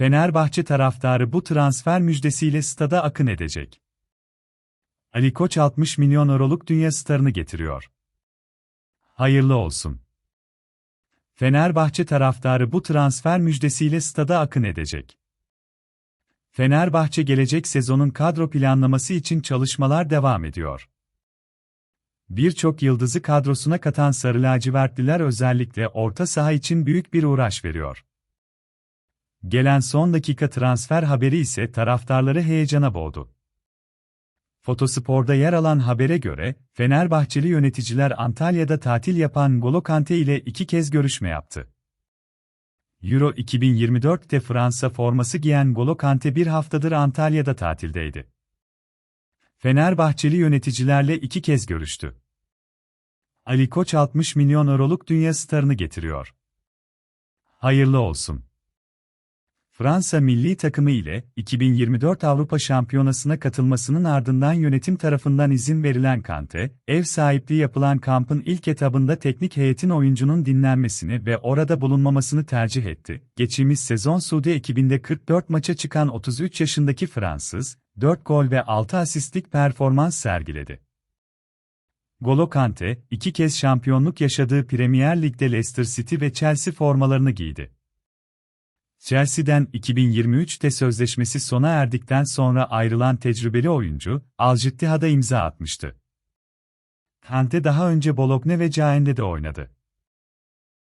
Fenerbahçe taraftarı bu transfer müjdesiyle stada akın edecek. Ali Koç 60 milyon euroluk dünya starını getiriyor. Hayırlı olsun. Fenerbahçe taraftarı bu transfer müjdesiyle stada akın edecek. Fenerbahçe gelecek sezonun kadro planlaması için çalışmalar devam ediyor. Birçok yıldızı kadrosuna katan Sarı Lacivertliler özellikle orta saha için büyük bir uğraş veriyor. Gelen son dakika transfer haberi ise taraftarları heyecana boğdu. Fotospor'da yer alan habere göre, Fenerbahçeli yöneticiler Antalya'da tatil yapan Golo Kante ile iki kez görüşme yaptı. Euro 2024'te Fransa forması giyen Golo Kante bir haftadır Antalya'da tatildeydi. Fenerbahçeli yöneticilerle iki kez görüştü. Ali Koç 60 milyon euroluk dünya starını getiriyor. Hayırlı olsun. Fransa milli takımı ile 2024 Avrupa Şampiyonası'na katılmasının ardından yönetim tarafından izin verilen Kante, ev sahipliği yapılan kampın ilk etabında teknik heyetin oyuncunun dinlenmesini ve orada bulunmamasını tercih etti. Geçtiğimiz sezon Suudi ekibinde 44 maça çıkan 33 yaşındaki Fransız, 4 gol ve 6 asistlik performans sergiledi. Golo Kante, iki kez şampiyonluk yaşadığı Premier Lig'de Leicester City ve Chelsea formalarını giydi. Chelsea'den 2023'te sözleşmesi sona erdikten sonra ayrılan tecrübeli oyuncu, Al Ittihad'a imza atmıştı. Kante daha önce Bologna ve Caen'de de oynadı.